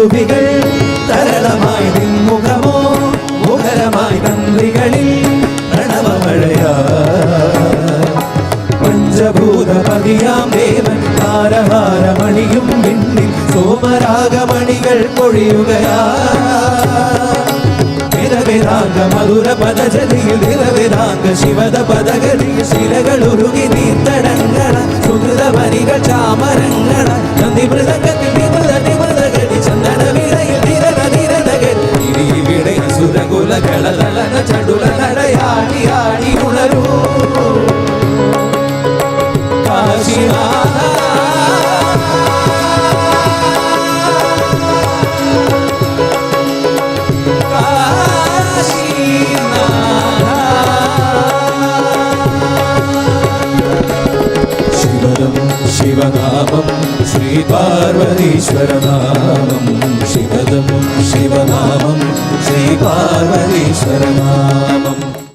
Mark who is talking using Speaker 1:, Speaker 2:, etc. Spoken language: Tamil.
Speaker 1: துதிகள் தரளமாய் முகமோ முகரமாய் தந்திகளில் பிரணவ மழையா பஞ்சபூதபதியாம் தேவன் தாரஹார தாரகாரமணியும் விண்ணில் சோமராகமணிகள் பொழியுகையா விரவிராங்க மதுர பதஜதியில் விரவிராங்க சிவத பதகதியில் சிலகள் உருகி நீர்த்தடங்கள சுகிருத வரிகள் சாமரங்கட நந்தி மிருதங்கத்தில் చెడుల నడయాడి ఆడి ఉణరు కాశీనాథ. శివనామం శ్రీ పార్వతీశ్వరనామం சிவதமும் சிவநாமம் ஸ்ரீ பார்வதி சரணா